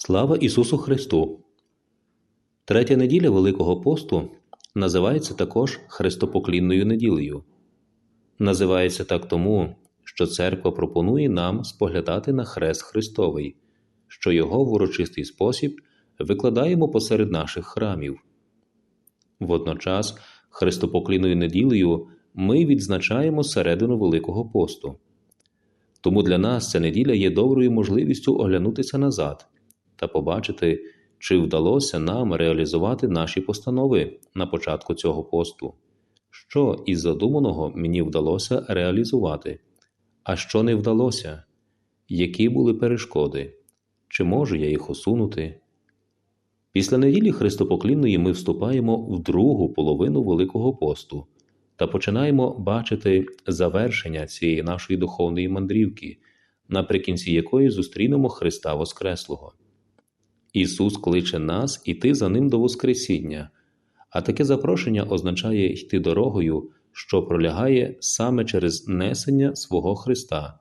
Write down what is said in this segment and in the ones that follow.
Слава Ісусу Христу! Третя неділя Великого посту називається також Христопоклінною неділею. Називається так тому, що Церква пропонує нам споглядати на Хрест Христовий, що його в урочистий спосіб викладаємо посеред наших храмів. Водночас Христопоклінною неділею ми відзначаємо середину Великого посту. Тому для нас ця неділя є доброю можливістю оглянутися назад та побачити, чи вдалося нам реалізувати наші постанови на початку цього посту, що із задуманого мені вдалося реалізувати, а що не вдалося, які були перешкоди, чи можу я їх усунути. Після неділі Христопоклінної ми вступаємо в другу половину Великого посту та починаємо бачити завершення цієї нашої духовної мандрівки, наприкінці якої зустрінемо Христа Воскреслого. Ісус кличе нас іти за Ним до Воскресіння, а таке запрошення означає йти дорогою, що пролягає саме через несення свого Христа,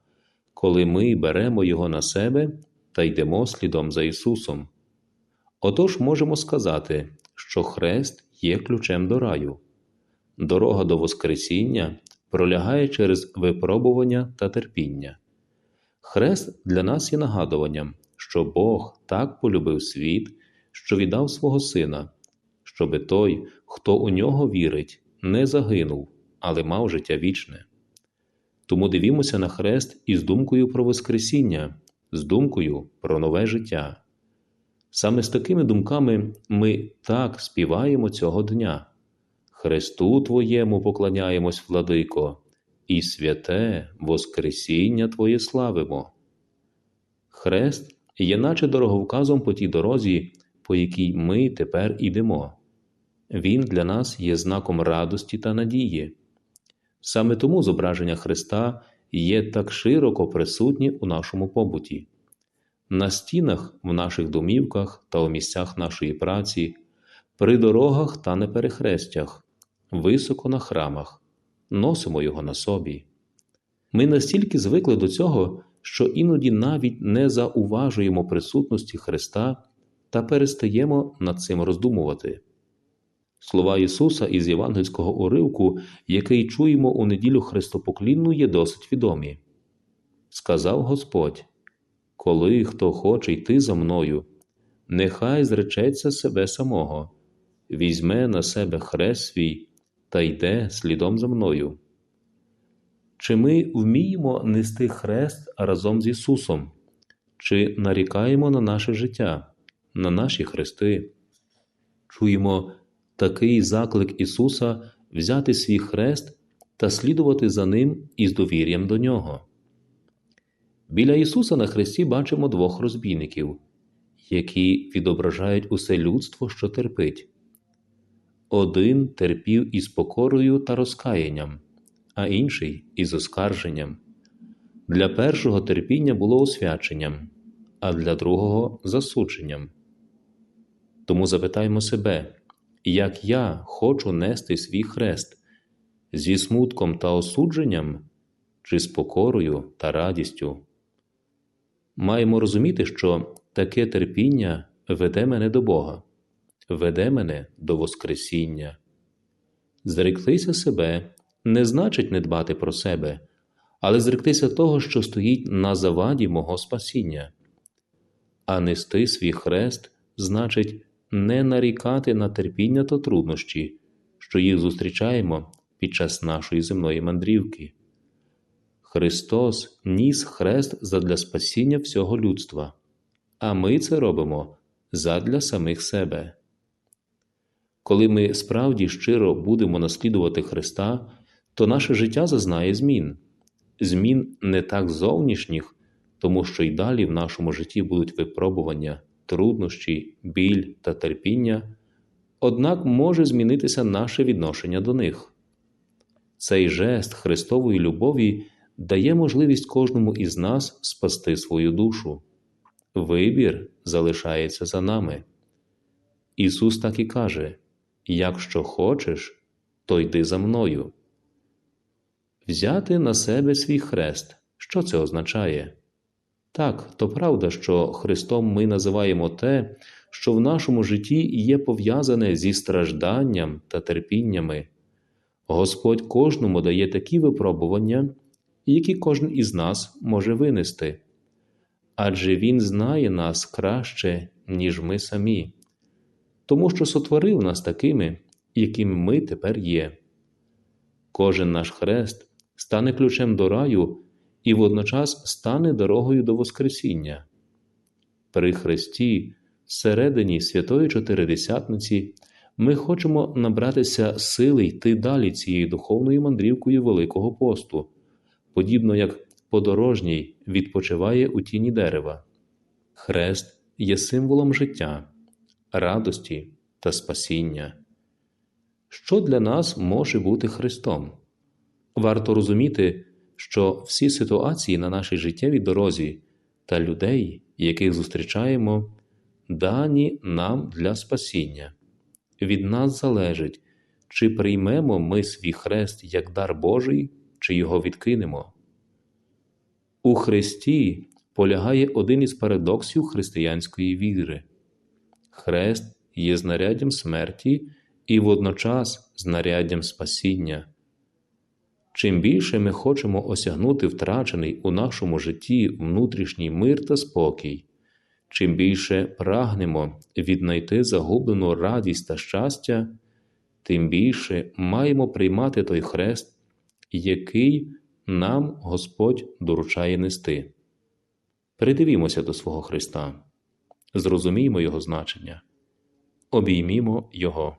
коли ми беремо Його на себе та йдемо слідом за Ісусом. Отож можемо сказати, що Хрест є ключем до раю. Дорога до Воскресіння пролягає через випробування та терпіння. Хрест для нас є нагадуванням, що Бог так полюбив світ, що віддав свого Сина, щоби той, хто у нього вірить, не загинув, але мав життя вічне. Тому дивімося на хрест із думкою про Воскресіння, з думкою про нове життя. Саме з такими думками ми так співаємо цього дня. Христу Твоєму поклоняємось, владико, і святе Воскресіння Твоє славимо. Хрест є наче дороговказом по тій дорозі, по якій ми тепер ідемо. Він для нас є знаком радості та надії. Саме тому зображення Христа є так широко присутні у нашому побуті. На стінах, в наших домівках та у місцях нашої праці, при дорогах та на перехрестях, високо на храмах, носимо його на собі. Ми настільки звикли до цього, що іноді навіть не зауважуємо присутності Христа та перестаємо над цим роздумувати. Слова Ісуса із євангельського уривку, який чуємо у неділю Христопоклінну, є досить відомі. Сказав Господь Коли хто хоче йти за мною, нехай зречеться себе самого, візьме на себе хрест свій та йде слідом за мною. Чи ми вміємо нести хрест разом з Ісусом, чи нарікаємо на наше життя, на наші хрести? Чуємо такий заклик Ісуса взяти свій хрест та слідувати за Ним із довір'ям до Нього. Біля Ісуса на хресті бачимо двох розбійників, які відображають усе людство, що терпить. Один терпів із покорою та розкаянням а інший із оскарженням. Для першого терпіння було освяченням, а для другого засудженням. Тому запитаємо себе, як я хочу нести свій хрест зі смутком та осудженням чи з покорою та радістю. Маємо розуміти, що таке терпіння веде мене до Бога, веде мене до Воскресіння. Зреклися себе не значить не дбати про себе, але зректися того, що стоїть на заваді мого спасіння. А нести свій хрест значить не нарікати на терпіння та труднощі, що їх зустрічаємо під час нашої земної мандрівки. Христос ніс хрест задля спасіння всього людства, а ми це робимо задля самих себе. Коли ми справді щиро будемо наслідувати Христа, то наше життя зазнає змін, змін не так зовнішніх, тому що й далі в нашому житті будуть випробування, труднощі, біль та терпіння, однак може змінитися наше відношення до них. Цей жест Христової любові дає можливість кожному із нас спасти свою душу. Вибір залишається за нами. Ісус так і каже: Якщо хочеш, то йди за мною. Взяти на себе свій хрест. Що це означає? Так, то правда, що Христом ми називаємо те, що в нашому житті є пов'язане зі стражданням та терпіннями. Господь кожному дає такі випробування, які кожен із нас може винести. Адже Він знає нас краще, ніж ми самі, тому що сотворив нас такими, якими ми тепер є. Кожен наш хрест стане ключем до раю і водночас стане дорогою до Воскресіння. При Христі, всередині Святої Чотиридесятниці, ми хочемо набратися сили йти далі цією духовною мандрівкою Великого посту, подібно як подорожній відпочиває у тіні дерева. Хрест є символом життя, радості та спасіння. Що для нас може бути Христом? Варто розуміти, що всі ситуації на нашій життєвій дорозі та людей, яких зустрічаємо, дані нам для спасіння. Від нас залежить, чи приймемо ми свій хрест як дар Божий, чи його відкинемо. У Христі полягає один із парадоксів християнської віри. Хрест є знаряддям смерті і водночас знаряддям спасіння. Чим більше ми хочемо осягнути втрачений у нашому житті внутрішній мир та спокій, чим більше прагнемо віднайти загублену радість та щастя, тим більше маємо приймати той хрест, який нам Господь доручає нести. Придивімося до свого Христа, зрозуміймо Його значення, обіймімо Його.